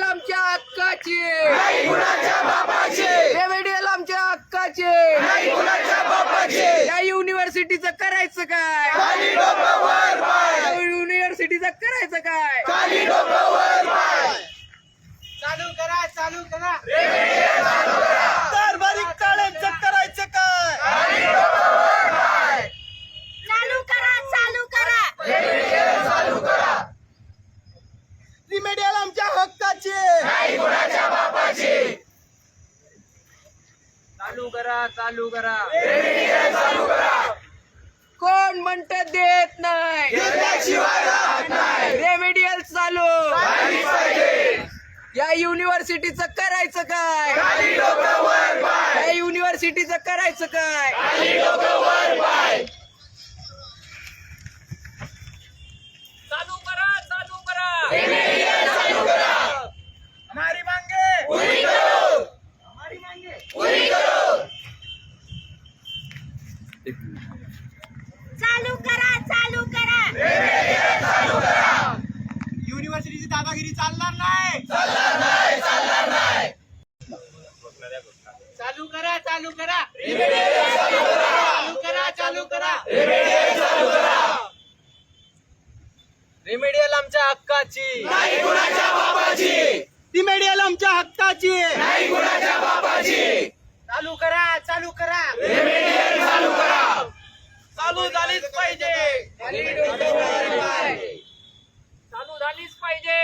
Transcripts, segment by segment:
Remedial आमच्या हक्काची. Remedial आमच्या हक्काची. या युनिव्हर्सिटीचं करायचं काय? युनिव्हर्सिटीचं करायचं काय? चालू करा चालू करा कारभारी काळ्यांचं करायचं काय चालू करा चालू करा रिमेडियल आमच्या हक्काची चालू करा चालू करा. कोण म्हणत देत नाही? रेमेडियल चालू. या युनिव्हर्सिटीचं करायचं काय? या युनिव्हर्सिटीचं करायचं काय? चालू करा चालू करा. हमारी मांगे. हमारी मांगे. चालू करा चालू करा. युनिव्हर्सिटीची दादागिरी चालणार नाही. चालू करा चालू करा. चालू करा चालू करा. रेमेडियल आमच्या हक्काची. रिमेडियल आमच्या हक्काची. चालू करा चालू करा. चालू झालीच पाहिजे. चालू झालीच पाहिजे.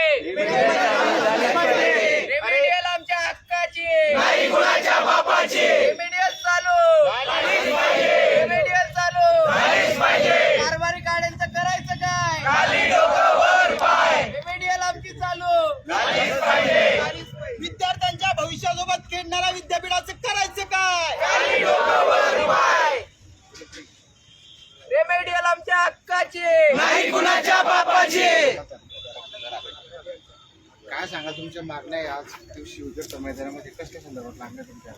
आमच्या हक्काची नाही कुणाच्या बापाची रेमेडियल चालू रेमेडियल चालू कारभारी गाड्यांचं करायचं काय रेमेडियल आमची चालू झालीच पाहिजे विद्यार्थ्यांच्या भविष्यासोबत खेळणाऱ्या विद्यापीठाचं करायचं काय रेमेडियल आमच्या हक्काची नाही कुणाच्या बापाची. काय सांगा तुमच्या मागण्या आहे आज दिवशी उद्योग मैदानामध्ये? कसल्या संदर्भात मागण्या तुमच्या?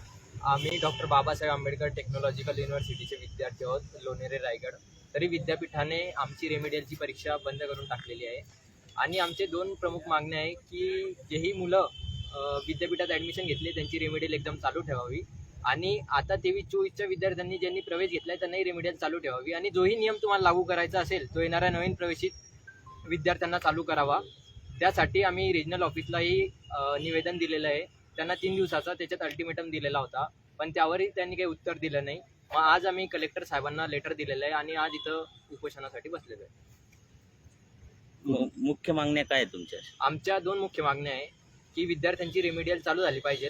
आम्ही डॉक्टर बाबासाहेब आंबेडकर टेक्नॉलॉजिकल युनिव्हर्सिटीचे विद्यार्थी आहोत लोणेरे रायगड. तरी विद्यापीठाने आमची रेमेडियलची परीक्षा बंद करून टाकलेली आहे. आणि आमचे दोन प्रमुख मागण्या आहे की जेही मुलं विद्यापीठात ॲडमिशन घेतले त्यांची रेमेडियल एक्झाम चालू ठेवावी. आणि आता तेवीस चोवीसच्या विद्यार्थ्यांनी ज्यांनी प्रवेश घेतला आहे त्यांनाही रेमेडियल चालू ठेवावी. आणि जोही नियम तुम्हाला लागू करायचा असेल तो येणाऱ्या नवीन प्रवेशित विद्यार्थ्यांना चालू करावा. त्यासाठी आम्ही रिजनल ऑफिसलाही निवेदन दिलेलं आहे. त्यांना तीन दिवसाचा त्याच्यात अल्टिमेटम दिलेला होता. पण त्यावरही त्यांनी काही उत्तर दिलं नाही. मग आज आम्ही कलेक्टर साहेबांना लेटर दिलेलं आहे आणि आज इथं उपोषणासाठी बसलेलो आहे. मुख्य मागण्या काय आहेत तुमच्या? आमच्या दोन मुख्य मागण्या आहे की विद्यार्थ्यांची रेमेडियल चालू झाली पाहिजे.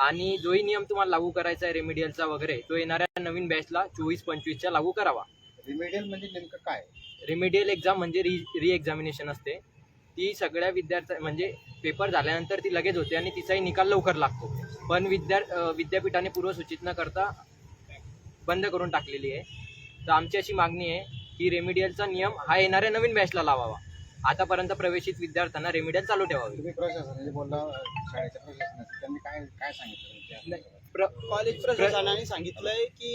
आणि जोही नियम तुम्हाला लागू करायचा आहे रेमेडियलचा वगैरे तो येणाऱ्या नवीन बॅचला चोवीस पंचवीसच्या लागू करावा. रिमेडियल म्हणजे नेमकं काय? रिमेडियल एक्झाम म्हणजे री री एक्झामिनेशन असते. ती सगळ्या विद्यार्थ्या म्हणजे पेपर झाल्यानंतर ती लगेच होते आणि तिचाही निकाल लवकर लागतो. पण विद्या विद्यापीठाने पूर्वसूचित न करता बंद करून टाकलेली आहे. तर आमची अशी मागणी आहे की रेमिडियलचा नियम हा येणाऱ्या नवीन बॅचला लावावा. आतापर्यंत प्रवेशित विद्यार्थ्यांना रेमिडियल चालू ठेवावी. तुम्ही प्रशासनाने बोलला शाळेच्या प्रशासनाचे त्यांनी काय काय सांगितलं? तुमच्या प्र कॉलेज प्रशासनाने सांगितलंय की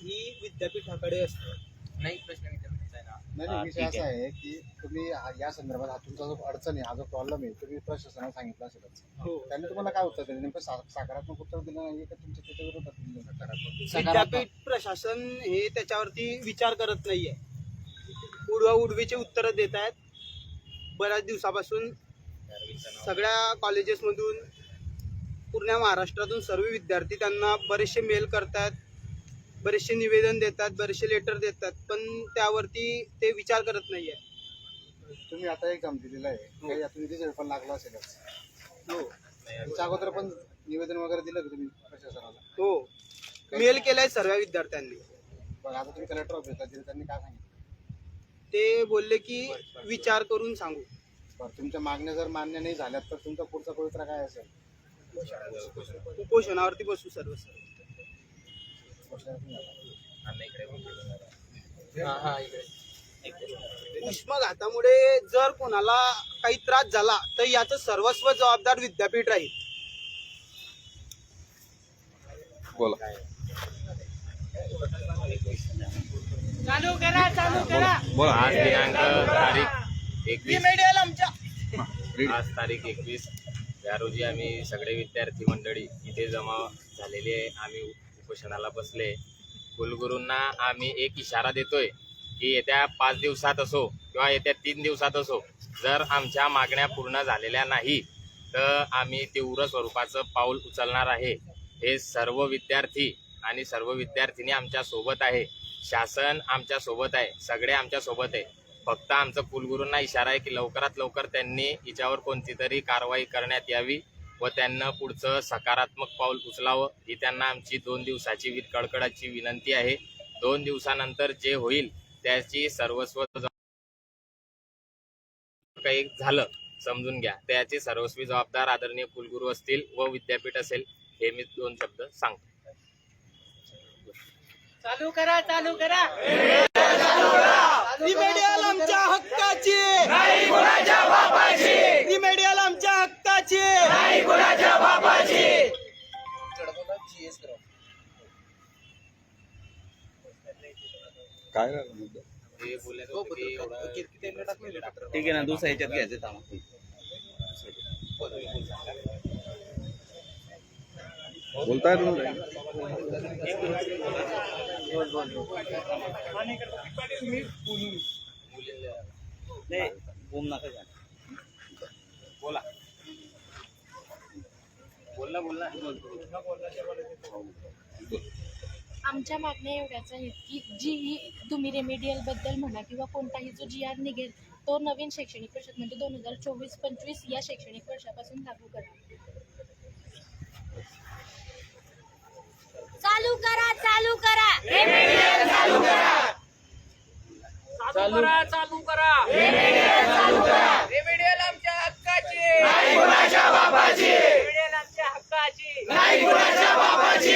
ही विद्यापीठाकडे असते. नाही प्रश्न विचारायचा आहे ना. नाही नाही, विषय असा आहे. की तुम्ही हा- या संदर्भात हा तुमचा जो अडचण आहे हा जो प्रॉब्लेम आहे तुम्ही प्रशासनाला सांगितलं असेलच. हो. त्यांनी तुम्हाला काय उत्तर दिलं? नेमकं सा- सकारात्मक उत्तर दिलं नाही का तुमच्या त्याच्या विरोधात दिलं सकारात्मक? विद्यापीठ प्रशासन हे त्याच्यावरती विचार करत नाहीये. उडवा उडवीचे उत्तर देत आहेत बऱ्याच दिवसापासून सगळ्या कॉलेजेसमधून पूर्ण महाराष्ट्रातून सर्व विद्यार्थी त्यांना बरेचसे मेल करतात बरेचसे निवेदन देतात बरेचसे लेटर देतात पण त्यावरती ते विचार करत नाही आहे तुम्ही आता एक्झाम दिलेला आहे. काही यातून रिझल्ट पण लागला असेलच. हो. अगोदर पण निवेदन वगैरे दिलं का तुम्ही प्रशासनाला? हो. मेल केलाय सर्व विद्यार्थ्यांनी. पण आता तुम्ही कलेक्टर ऑफिसला दिलं त्यांनी काय सांगितलं? ते बोलले की विचार करून सांगू. बरं तुमच्या मागण्या जर मान्य नाही झाल्यात तर तुमचा पुढचा पवित्रा काय असेल? उपोषणावरती बसू सर्व उष्माघातामुळे जर कोणाला काही त्रास झाला तर याचं सर्वस्व जबाबदार विद्यापीठ राहील. बोला. चालू करा चालू करा. बोला. आज दिनांक तारीख एकवीस. मीडियाला आमच्या. आज तारीख एकवीस. या रोजी आम्ही सगळे विद्यार्थी मंडळी इथे जमा झालेली आहे. आम्ही उपोषणाला बसले. कुलगुरूंना आम्ही एक इशारा देतोय की येत्या पाच दिवसात असो किंवा येत्या तीन दिवसात असो जर आमच्या मागण्या पूर्ण झालेल्या नाही तर आम्ही तीव्र स्वरूपाचं पाऊल उचलणार आहे. हे सर्व विद्यार्थी आणि सर्व विद्यार्थिनी आमच्यासोबत आहे. शासन आमच्यासोबत आहे. सगळे आमच्यासोबत आहे. फक्त आमचं कुलगुरूंना इशारा आहे की लवकरात लवकर त्यांनी हिच्यावर कोणती तरी कारवाई करण्यात यावी व त्यांना पुढचं सकारात्मक पाऊल उचलावं ही त्यांना आमची दोन दिवसाची वि- विनंती आहे. दोन दिवसानंतर जे होईल त्याची सर्वस्व काही झालं समजून घ्या. त्याचे सर्वस्वी जबाबदार आदरणीय कुलगुरू असतील व विद्यापीठ असेल हे मी दोन शब्द सांगतो. चालू करा चालू करा. रिमेडियल आमच्या हक्काची. नाही कुणाच्या बापाची. रिमेडियल आमच्या हक्काची. नाही कुणाच्या बापाची. काय ठीक आहे ना दुसऱ्या ह्याच्यात घ्यायचं थांबा. बोलताय तुम्ही? बोला बोलला बोलला आमच्या मागण्या एवढ्याच आहेत की जी ही तुम्ही रेमेडियलबद्दल म्हणा किंवा कोणताही जो जी आर निघेल तो नवीन शैक्षणिक वर्षात म्हणजे दोन हजार चोवीस पंचवीस या शैक्षणिक वर्षापासून लागू करा चालू करा चालू करा चालू करा चालू करा. रेमेडियल आमच्या हक्काची. रेमेडियल आमच्या हक्काची. या युनिव्हर्सिटीचं करायचं